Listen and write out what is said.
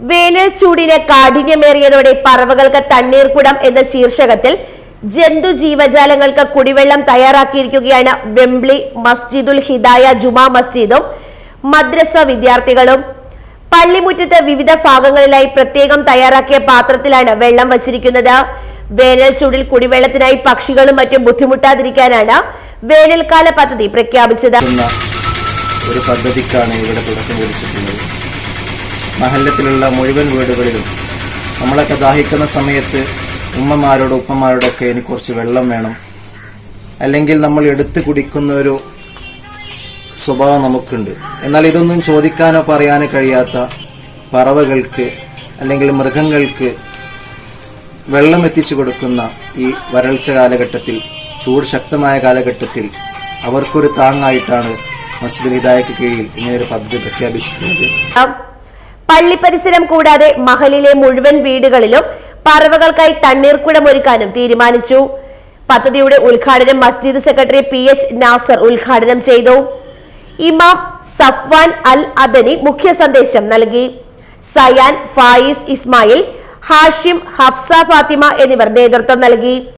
വേനൽ ചൂടിന് കാഠിന്യമേറിയതോടെ പറവകൾക്ക് തണ്ണീർക്കുടം എന്ന ശീർഷകത്തിൽ ജന്തു ജീവജാലങ്ങൾക്ക് കുടിവെള്ളം തയ്യാറാക്കിയിരിക്കുകയാണ് വെംബ്ലി മസ്ജിദുൽ ഹിദായ ജുമാ മസ്ജിദും മദ്രസ വിദ്യാർത്ഥികളും. പള്ളിമുറ്റത്ത് വിവിധ ഭാഗങ്ങളിലായി പ്രത്യേകം തയ്യാറാക്കിയ പാത്രത്തിലാണ് വെള്ളം വച്ചിരിക്കുന്നത്. വേനൽ ചൂടിൽ കുടിവെള്ളത്തിനായി പക്ഷികളും മറ്റും ബുദ്ധിമുട്ടാതിരിക്കാനാണ് വേനൽക്കാല പദ്ധതി പ്രഖ്യാപിച്ചത്. ഒരു പദ്ധതിക്കാണ് ഇവിടെ തുടക്കം കുറിച്ചിട്ടുള്ളത്. മഹല്ലത്തിലുള്ള മുഴുവൻ വീടുകളിലും നമ്മളൊക്കെ ദാഹിക്കുന്ന സമയത്ത് ഉമ്മമാരോട് ഉപ്പമാരോടൊക്കെ എനിക്ക് കുറച്ച് വെള്ളം വേണം. അല്ലെങ്കിൽ നമ്മൾ എടുത്ത് കുടിക്കുന്ന ഒരു സ്വഭാവം നമുക്കുണ്ട്. എന്നാൽ ഇതൊന്നും ചോദിക്കാനോ പറയാനോ കഴിയാത്ത പറവകൾക്ക് അല്ലെങ്കിൽ മൃഗങ്ങൾക്ക് വെള്ളം എത്തിച്ചു കൊടുക്കുന്ന ഈ വരൾച്ച കാലഘട്ടത്തിൽ ചൂട് ശക്തമായ കാലഘട്ടത്തിൽ അവർക്കൊരു താങ്ങായിട്ടാണ് മസ്ജിദ് ഹിദായക്ക് കീഴിൽ ഇങ്ങനൊരു പദ്ധതി പ്രഖ്യാപിച്ചിട്ടുള്ളത്. പള്ളി പരിസരം കൂടാതെ മഹലിലെ മുഴുവൻ വീടുകളിലും പറവകൾക്കായി തണ്ണീർക്കുടം ഒരുക്കാനും തീരുമാനിച്ചു. പദ്ധതിയുടെ ഉദ്ഘാടനം മസ്ജിദ് സെക്രട്ടറി പി എച്ച് നാസർ ഉദ്ഘാടനം ചെയ്തു. ഇമാം സഫ്വാൻ അൽ അദനി മുഖ്യ സന്ദേശം നൽകി. സയാൻ ഫായിസ് ഇസ്മായിൽ ഹാഷിം ഹഫ്സ ഫാത്തിമ എന്നിവർ നേതൃത്വം നൽകി.